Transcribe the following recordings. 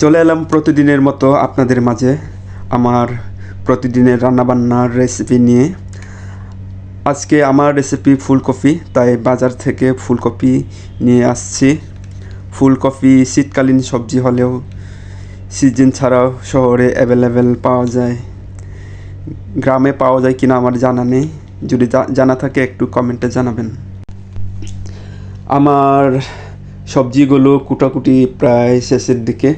চলে এলাম প্রতিদিনের মতো আপনাদের মাঝে আমার প্রতিদিনের রান্নাবান্নার রেসিপি নিয়ে। আজকে আমার রেসিপি ফুলকপি, তাই বাজার থেকে ফুলকপি নিয়ে আসছি। ফুলকপি শীতকালীন সবজি হলেও সিজন ছাড়াও শহরে অ্যাভেলেবেল পাওয়া যায়। গ্রামে পাওয়া যায় কিনা আমার জানা নেই। যদি জানা থাকে একটু কমেন্টে জানাবেন। আমার সবজিগুলো কুটাকুটি প্রায় শেষের দিকে।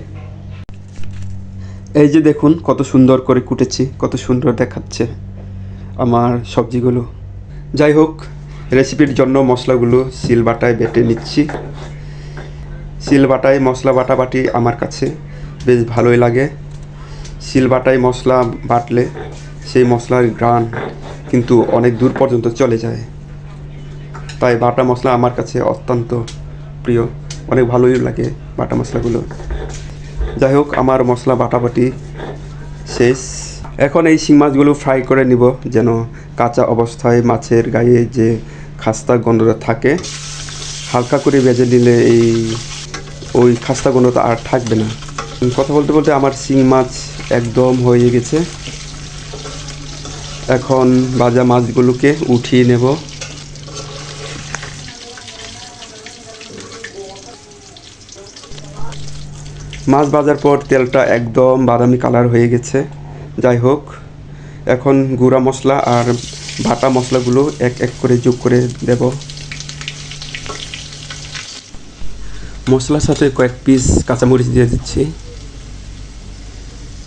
এই যে দেখুন, কত সুন্দর করে কুটেছি, কত সুন্দর দেখাচ্ছে আমার সবজিগুলো। যাই হোক রেসিপির জন্য মশলাগুলো শিল বাটায় বেটে নিচ্ছি। শিল বাটায় মশলা বাটাবাটি আমার কাছে বেশ ভালোই লাগে। শিল বাটায় মশলা বাটলে সেই মশলার গ্রান কিন্তু অনেক দূর পর্যন্ত চলে যায়। তাই বাটা মশলা আমার কাছে অত্যন্ত প্রিয়। অনেক ভালোই লাগে বাটা মশলাগুলো। যাই হোক, আমার মশলা বাটাবাটি শেষ। এখন এই শিং মাছগুলো ফ্রাই করে নিব, যেন কাঁচা অবস্থায় মাছের গায়ে যে খাস্তা গন্ধটা থাকে, হালকা করে ভেজে নিলে এই, ওই খাস্তা গন্ধটা আর থাকবে না। কথা বলতে বলতে আমার শিং মাছ একদম হয়ে গেছে। এখন ভাজা মাছগুলোকে উঠিয়ে নেব। মাছ ভাজার পর তেলটা একদম বাদামি কালার হয়ে গেছে। যাই হোক, এখন গুঁড়া মশলা আর বাটা মশলাগুলো এক এক করে যোগ করে দেব। মশলার সাথে কয়েক পিস কাঁচামরিচ দিয়ে দিচ্ছি।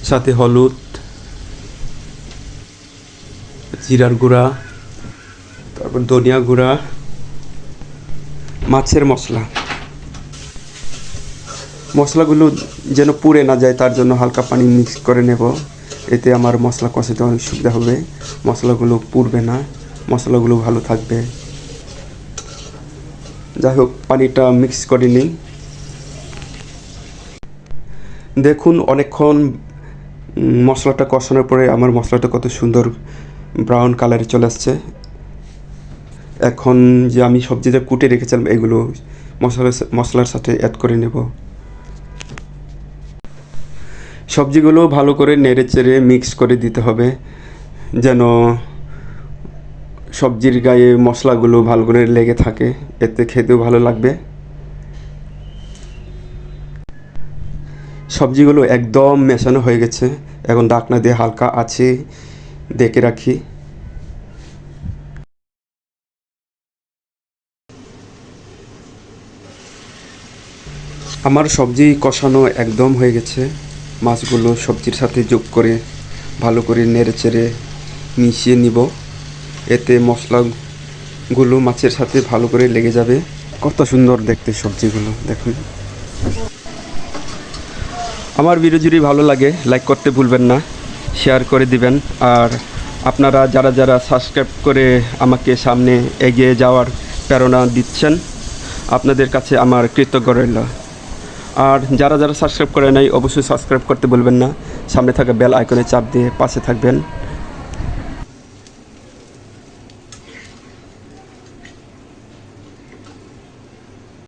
সাথে হলুদ, জিরার গুঁড়া, তারপর ধনিয়া গুঁড়া, মাছের মশলা। মশলাগুলো যেন পুড়ে না যায়, তার জন্য হালকা পানি মিক্স করে নেব। এতে আমার মশলা কষাতে অনেক সুবিধা হবে। মশলাগুলো পুড়বে না। মশলাগুলো ভালো থাকবে। যাই হোক, পানিটা মিক্স করে নিই। দেখুন, অনেকক্ষণ মশলাটা কষানোর পরে আমার মশলাটা কত সুন্দর ব্রাউন কালারে চলে আসছে। এখন যে আমি সবজিটা কুটে রেখেছিলাম, এগুলো মশলা মশলার সাথে অ্যাড করে নেব। সবজিগুলো ভালো করে নেড়ে চেড়ে মিক্স করে দিতে হবে, যেন সবজির গায়ে মশলাগুলো ভালো করে লেগে থাকে, এতে খেতেও ভালো লাগবে। সবজিগুলো একদম মেশানো হয়ে গেছে, এখন ডাকনা দিয়ে হালকা আছে ডেকে রাখি। আমার সবজি কষানো একদম হয়ে গেছে। মাছগুলো সবজির সাথে যোগ করে ভালো করে নেড়ে চেড়ে মিশিয়ে নিব। এতে মশলাগুলো মাছের সাথে ভালো করে লেগে যাবে। কত সুন্দর দেখতে সবজিগুলো, দেখুন। আমার ভিডিও যদি ভালো লাগে লাইক করতে ভুলবেন না শেয়ার করে দিবেন। আর আপনারা যারা যারা সাবস্ক্রাইব করে আমাকে সামনে এগিয়ে যাওয়ার প্রেরণা দিচ্ছেন, আপনাদের কাছে আমার কৃতজ্ঞ রইল। আর যারা যারা সাবস্ক্রাইব করে নাই, অবশ্যই সাবস্ক্রাইব করতে বলবেন না। সামনে থাকা বেল আইকনে চাপ দিয়ে পাশে থাকবেন।